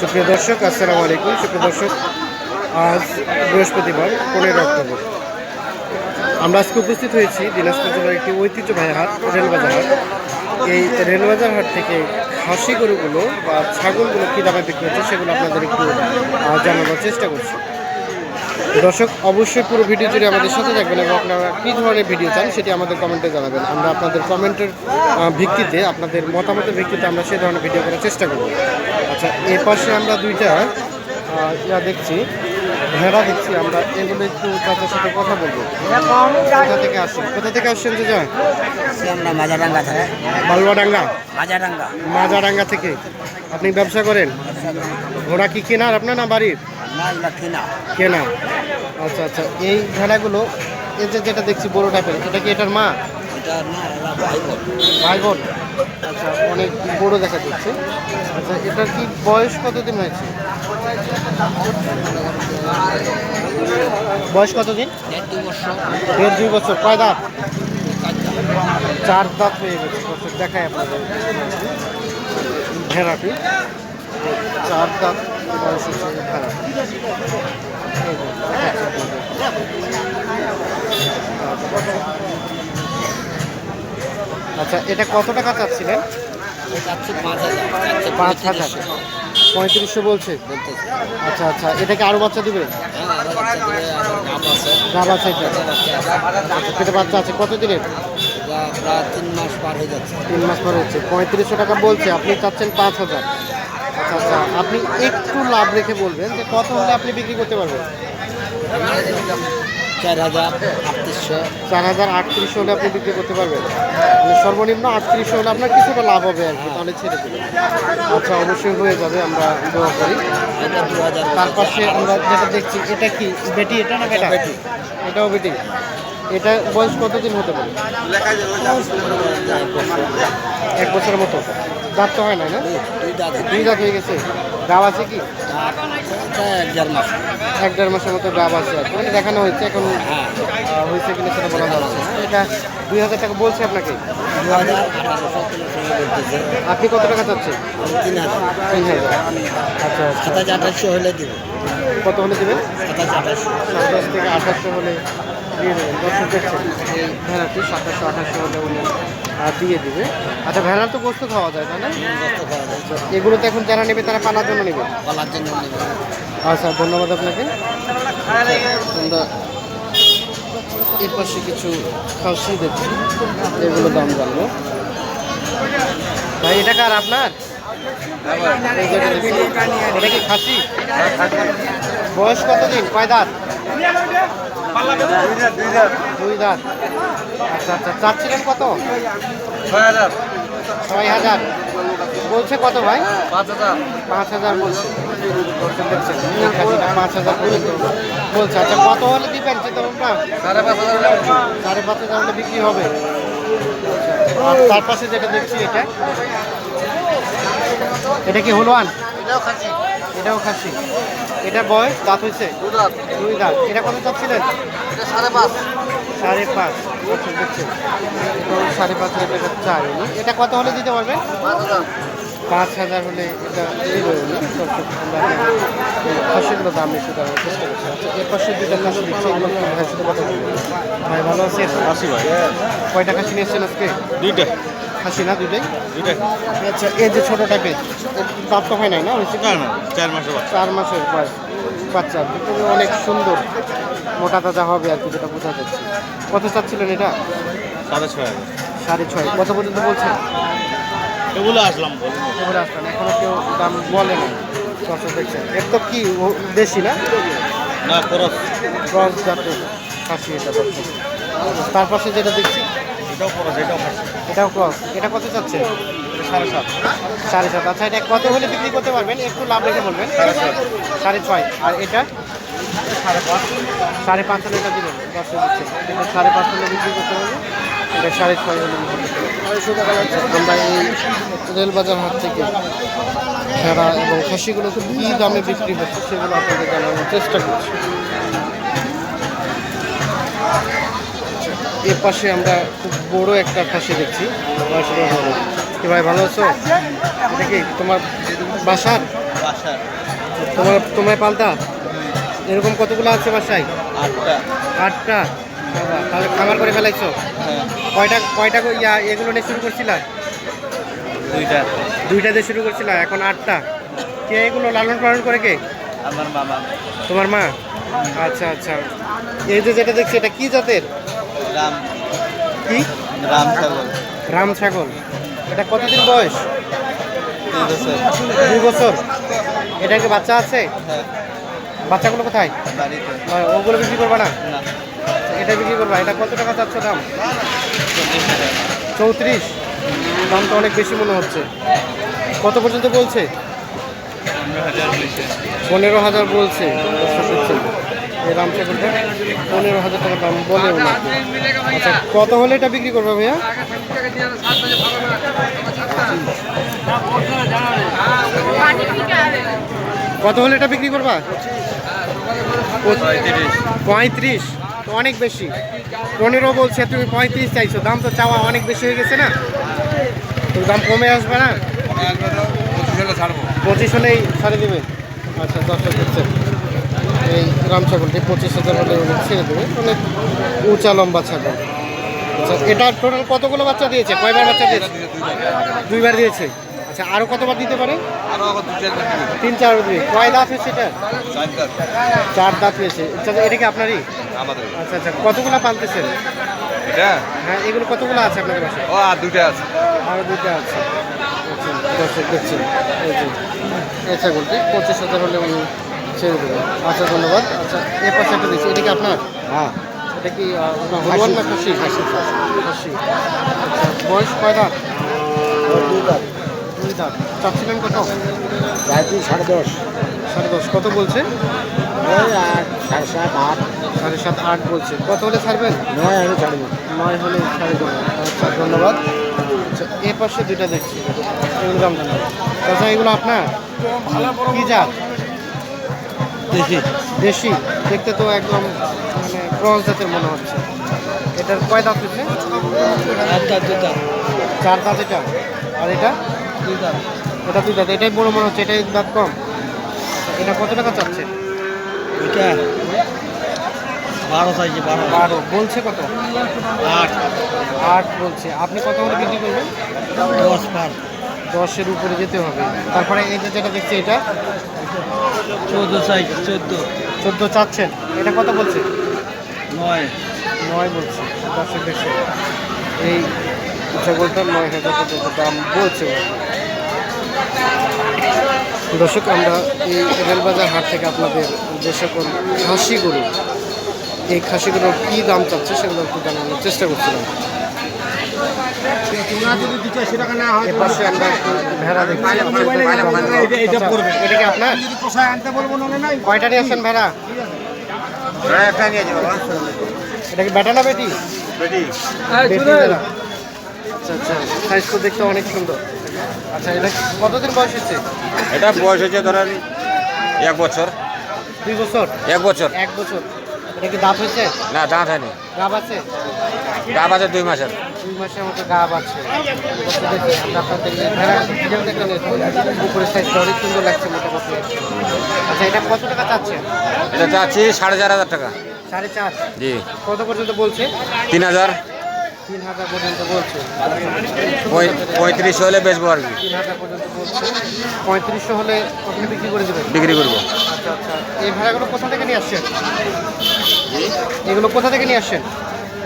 সুপ্রিয় দর্শক, আসসালামু আলাইকুম। সুপ্রিয় দর্শক, আজ বৃহস্পতিবার পনেরো অক্টোবর। আমরা আজকে উপস্থিত হয়েছি দিনাজপুর জেলার একটি ঐতিহ্যবাহী হাট, রেলবাজার হাট। এই রেলবাজার হাট থেকে খাসি গরুগুলো বা ছাগলগুলো কী দামে বিক্রি হচ্ছে সেগুলো আপনাদের একটু জানানোর চেষ্টা করছি। দর্শক অবশ্যই পুরো ভিডিও জুড়ে আমাদের সাথে থাকবেন এবং আপনারা কী ধরনের ভিডিও চান সেটি আমাদের কমেন্টে জানাবেন। আমরা আপনাদের কমেন্টের ভিত্তিতে আপনাদের মতামতের ভিত্তিতে আমরা সেই ধরনের ভিডিও করার চেষ্টা করব। আচ্ছা এর পাশে আমরা দুইটা ইয়া দেখছি ভেড়া দেখছি আমরা এগুলো একটু তাদের সাথে কথা বলব। কোথা থেকে আসছেন? কোথা থেকে আসছেন যে আমরা মাজারাঙ্গা থেকে মাজারাঙ্গা মাজাডাঙ্গা। থেকে। আপনি ব্যবসা করেন? ঘোড়া কি কেনার আপনার না বাড়ির? কিনা? আচ্ছা আচ্ছা। এই ভেড়াগুলো এই যে যেটা দেখছি বড় টাইপের এটা কি এটার মা? ভাই বোন। আচ্ছা অনেক বড় দেখা যাচ্ছে। আচ্ছা এটার কি বয়স কতদিন হয়েছে? বয়স কতদিন? দেড় দুই বছর। বছর। কয় দাঁত? চার দাঁত হয়ে গেছে। দর্শক দেখায় আপনাদের ভেড়াটি। চার দাঁত আচ্ছা এটা কত টাকা চাচ্ছিলেন? পাঁচ হাজার। পঁয়ত্রিশশো। বলছে? আচ্ছা আচ্ছা এটা কি আরও বাচ্চা দিবে? গাপ আছে এটা। পেটে বাচ্চা আছে কত দিনের? তিন মাস পার হয়ে যাচ্ছে। তিন মাস পরে হচ্ছে। পঁয়ত্রিশশো টাকা বলছে আপনি চাচ্ছেন পাঁচ হাজার। আচ্ছা আচ্ছা আপনি একটু লাভ রেখে বলবেন যে কত হলে আপনি বিক্রি করতে পারবেন? চার হাজার আটত্রিশশো। চার হাজার আটত্রিশশো হলে আপনি বিক্রি করতে পারবেন। মানে সর্বনিম্ন আটত্রিশশো হলে আপনার কিছুটা লাভ হবে আর কি তাহলে ছেড়ে দেবেন। আচ্ছা অবশ্যই হয়ে যাবে আমরা দোয়া করি। তার পাশে আমরা যেটা দেখছি এটা কি? বেটি এটা না বেটা? বেটি। এটাও বেটি। এটা বয়স কতদিন হতে পারে? এক বছরের মতো। দাঁত তো হয় না? না দুই দাঁত। হয়ে গেছে। গাব আছে কি? এক দেড় মাস। এক দেড় মাসের মতো গাব আছে। আর মানে দেখানো হয়েছে এখন হ্যাঁ। হয়েছে কিনা সেটা বলা যাচ্ছে এটা দুই হাজার টাকা বলছে আপনাকে? আপনি কত টাকা চাচ্ছেন? তিন হাজার। আচ্ছা আচ্ছা। সাতাশ আঠাশশো হলে দিব। কত হলে দেবেন? সাতাশ আঠাশশো। সাতাশ থেকে আঠাশশো হলে দিয়ে দেবেন দর্শক দেখছেন ভেড়াটি সাতাশশো আঠাশশো হলে উনি দিয়ে দিবে। আচ্ছা ভেড়ার তো গোস্ত খাওয়া যায় তাই না? এগুলো তো এখন যারা নেবে তারা পালার জন্য নেবে? কলার জন্য নেব। আচ্ছা ধন্যবাদ আপনাকে। আমরা এর পাশে কিছু খাসি দেখছি এগুলো দাম জানব। ভাই এটা কার আপনার? এটা কি খাসি? বয়স কতদিন? কয় দাঁত? দুই দাঁত আচ্ছা আচ্ছা চাচ্ছিলেন কত? ছয় হাজার। বলছে কত ভাই? পাঁচ হাজার। বলছে। পাঁচ হাজার বলছে। আচ্ছা কত হলে দিবেন চিন্তা ভাবনা সাড়ে পাঁচ হাজার হলে বিক্রি হবে। আর তার পাশে যেটা দেখছি এটা? এটা কি হলুয়ান এটাও খাসি। এটা বয়স দাঁত হয়েছে? দুই দাঁত। এটা কত চাচ্ছিলেন? সাড়ে পাঁচ। বছর দেখছেন সাড়ে পাঁচ হাজার চাই এটা কত হলে দিতে পারবেন? পাঁচ হাজার। হলে এটা খাসিগুলো দাম একটু দেওয়ার চেষ্টা করছি। আচ্ছা এর পাশে খাসি দিচ্ছে। বলব ভাই ভালো আছেন? আসি ভাই। কয়টা খাসি আজকে? দুইটা। খাসি না দুটোই দুইটা আচ্ছা এই যে ছোটো টাইপের দাঁত তো হয় নাই না? হয়েছে চার মাসের চার মাসের বয়স বাচ্চা দুটো অনেক সুন্দর। মোটা তাজা হবে আর কি যেটা বোঝা যাচ্ছে। কত চাচ্ছিলেন এটা? সাড়ে ছয় সাড়ে ছয়। কত পর্যন্ত বলছেন এগুলো আসলাম এবারে আসলাম। এখনও কেউ দাম বলে না দর্শক দেখছেন এর তো কি দেশি না? না খরচ ক্রস জাতের খাসি এটা দর্শক। তার পাশে যেটা দেখছি এটাও খরচ এটাও এটাও ক্রস এটা কত চাচ্ছে? সাড়ে সাত। সাড়ে সাত। আচ্ছা এটা কত হলে বিক্রি করতে পারবেন? একটু লাভ রেখে বলবেন। সাড়ে ছয়। আর এটা? সাড়ে পাঁচ। সাড়ে পাঁচ হলে এটা দিবেন। দশে দিচ্ছেন। এটা সাড়ে পাঁচ হলে বিক্রি করতে পারবেন। এটা সাড়ে ছয় হলে। আমরা এই রেলবাজার হাট থেকে ভেড়া এবং খাসিগুলো খুব কী দামে বিক্রি হচ্ছে সেগুলো আপনাদের জানানোর চেষ্টা করছি। এর পাশে আমরা খুব বড় একটা খাসি দেখছি। কি ভাই ভালো আছো? দেখি তোমার বাসার? বাসা তোমার তোমার পালতা? এরকম কতগুলো আছে বাসায়? আটটা। আটটা? তাহলে খাবার করে ফেলাইছো? হ্যাঁ। কয়টা কয়টা ইয়া এগুলো নিয়ে শুরু করছিলা? দুইটা। দুইটা দিয়ে শুরু করছিলা এখন আটটা। কে এগুলো লালন পালন করে কে? আমার মামা। তোমার মা? আচ্ছা আচ্ছা। এই যে যেটা দেখছি এটা কি জাতের? রাম। কি? রাম ছাগল। রাম ছাগল। এটা কতদিন বয়স? দুই বছর। এটা কি বাচ্চা আছে? হ্যাঁ। বাচ্চাগুলো কোথায়? বাড়িতে। ওগুলো বিক্রি করবা না? এটা বিক্রি করবা। এটা কত টাকা চাচ্ছ দাম? চৌত্রিশ দাম তো অনেক বেশি মনে হচ্ছে। কত পর্যন্ত বলছে। পনেরো হাজার বলছে। দেখছেন। এই পনেরো হাজার টাকা দাম বলে আচ্ছা কত হলে এটা বিক্রি করবে ভাইয়া? কত হলে এটা বিক্রি করবা? পঁয়ত্রিশ। অনেক বেশি। পনেরো বলছে তুমি পঁয়ত্রিশ চাইছো। দাম তো চাওয়া অনেক বেশি হয়ে গেছে না? তো দাম কমে আসবে না? পঁচিশ হলেই ছাড়ে দেবে। আচ্ছা দশটা দিচ্ছে এই রাম ছাগলটি পঁচিশ হাজার হলে উনি ছেড়ে দেবে। অনেক উঁচা লম্বা ছাগল। আচ্ছা এটা টোটাল কতগুলো বাচ্চা দিয়েছে? কয়বার বাচ্চা দিয়েছে? দুইবার দিয়েছে। আচ্ছা আরও কতবার দিতে পারে? তিন চার কয় দাঁত হয়েছে এটা? চার দাঁত। হয়েছে। আচ্ছা এটা কি আপনারই? আচ্ছা আচ্ছা কতগুলো পালতেছেন? হ্যাঁ এগুলো কতগুলো আছে আপনাদের বাসায়? ও আর দুইটা আছে। আরও দুটো আছে। আচ্ছা দর্শক দেখছেন। এই এই ছাগলটি পঁচিশ হাজার হলে উনি ছেড়ে দেবেন আচ্ছা ধন্যবাদ। আচ্ছা এ পাশে একটা দিচ্ছি। এটা কি আপনার? হ্যাঁ। এটা কি আহ, না খাসি? খাসি খাসি। আচ্ছা বয়স কয় দাঁত? দুই দাম দুই দাঁত। চাচ্ছিলেন কত? তিন সাড়ে দশ। সাড়ে দশ। কত বলছে? ওই আট সাড়ে সাত আট। সাড়ে সাত আট বলছে। কত হলে ছাড়বেন? নয় আমি ছাড়বো। নয় হলে ছাড়ে দেবেন আচ্ছা ধন্যবাদ। আচ্ছা এ পাশে দুইটা দেখছি। এগুলো দাম জানাব আচ্ছা এগুলো আপনার? কি জাত? দেখি দেশি। দেখতে তো একদম মানে ক্রস জাতের মনে হচ্ছে। এটার কয় দাঁত হচ্ছে চার দাঁত এটা আর এটা? দুই এটা দুই দাঁত। এটাই বড় মনে হচ্ছে এটাই দাঁত কম। এটা কত টাকা চাচ্ছে? এটা বারো চাইছি বারো। বারো। বলছে কত? আট। আট বলছে। আপনি কত করে বিক্রি করবেন? দশ পার। দশের উপরে যেতে হবে। তারপরে এই যে যেটা দেখছি এটা চোদ্দ সাইজ চোদ্দ। চোদ্দ চাচ্ছেন। এটা কত বলছে? নয়। নয় বলছে। দশের বেশি। এই ছাগলটা নয় হাজার পর্যন্ত দাম বলছে। দর্শক আমরা এই রেলবাজার হাট থেকে আপনাদের যে সকল খাসি গরু এই খাসিগুলোর কী দাম চাচ্ছে সেগুলো একটু জানানোর চেষ্টা করছিলাম। এর আমরা ভেড়া দেখছি। এটা কি আপনার? কয়টা নিয়ে আসছেন ভেড়া? এটা কি বেটা না বেটি? বেটি। ভেড়া। আচ্ছা আচ্ছা সাইজ তো দেখতে অনেক সুন্দর। আচ্ছা এটা কতদিন বয়স হচ্ছে? এটা বয়স হচ্ছে ধরেন এক বছর। দুই বছর? এক বছর। এক বছর। এটা কি দাঁত হয়েছে? না দাঁত হয়নি। গাব আছে? ডাব আছে দুই মাসের। দুই মাসের মতো গাব আছে। উপরের সাইজটা অনেক সুন্দর লাগছে মোটামুটি। আচ্ছা এটা কত টাকা চাচ্ছে? এটা চাচ্ছি সাড়ে চার হাজার টাকা। সাড়ে চার? জি। কত পর্যন্ত বলছে? তিন হাজার। তিন হাজার পর্যন্ত বলছে। পঁয়- পঁয়ত্রিশ হলে বেচবো আর কি। তিন হাজার পর্যন্ত বলছে। পঁয়ত্রিশশো হলে আপনি বিক্রি করে দেবেন? বিক্রি করব। আচ্ছা আচ্ছা। এই ভেড়াগুলো কোথা থেকে নিয়ে আসছেন? এগুলো কোথা থেকে নিয়ে আসছেন?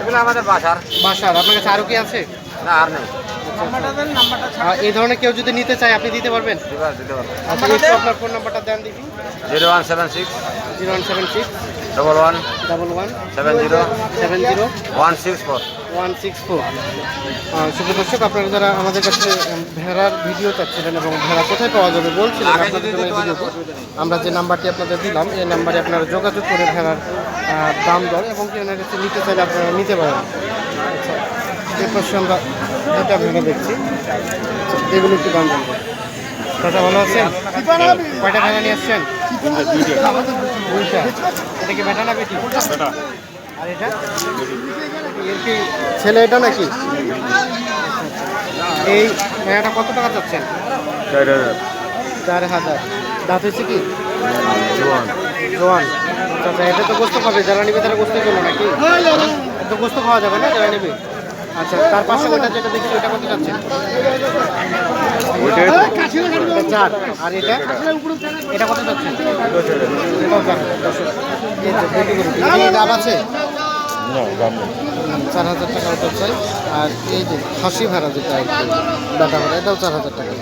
এগুলো আমাদের বাসার। বাসার। আপনার কাছে আরও কি আছে? না আর নেই। এই ধরনের কেউ যদি নিতে চায় আপনি দিতে পারবেন? আচ্ছা আপনার ফোন নাম্বারটা দেন দেখি। Zero one seven six. Zero one seven six. Double one double one seven zero seven zero one six four one six four শুভ দর্শক আপনারা যারা আমাদের কাছে ভেড়ার ভিডিও চাচ্ছিলেন এবং ভেড়া কোথায় পাওয়া যাবে বলছিলেন আপনাদের জন্য ভিডিওতে। আমরা যে নাম্বারটি আপনাদের দিলাম এই নাম্বারে আপনারা যোগাযোগ করে ভেড়ার দাম দর এবং কি ওনার কাছে নিতে চাইলে আপনারা নিতে পারেন। আচ্ছা এর পাশে আমরা দুটা ভেড়া দেখছি এগুলো একটু দাম জানব দাদা ভালো আছেন? কয়টা ভেড়া নিয়ে আসছেন? দুইটা এটা কি বেটা না বেটি। আর এটা? এর কি ছেলে এটা নাকি? এই ভাইয়াটা কত টাকা চাচ্ছেন? চার হাজার। চার হাজার। দাঁত হয়েছে কি? জোয়ান। জোয়ান। আচ্ছা আচ্ছা এটা তো গোস্ত পাবে যারা নেবে তারা গোস্তের জন্য নাকি? এটা তো গোস্ত খাওয়া যাবে না যারা নেবে আচ্ছা তার পাশে ওটা যেটা দেখছি ওটা কত এটা চার আর এটা? এটা কত চাচ্ছেন দশ হাজার। এটাও চার দর্শক এই যে বেটি দাম আছে? না দাম নেই। চার হাজার টাকা ওটা চাই। আর এই যে খাসি ভাড়া যেটা কি, ভাড়া এটাও চার হাজার টাকা।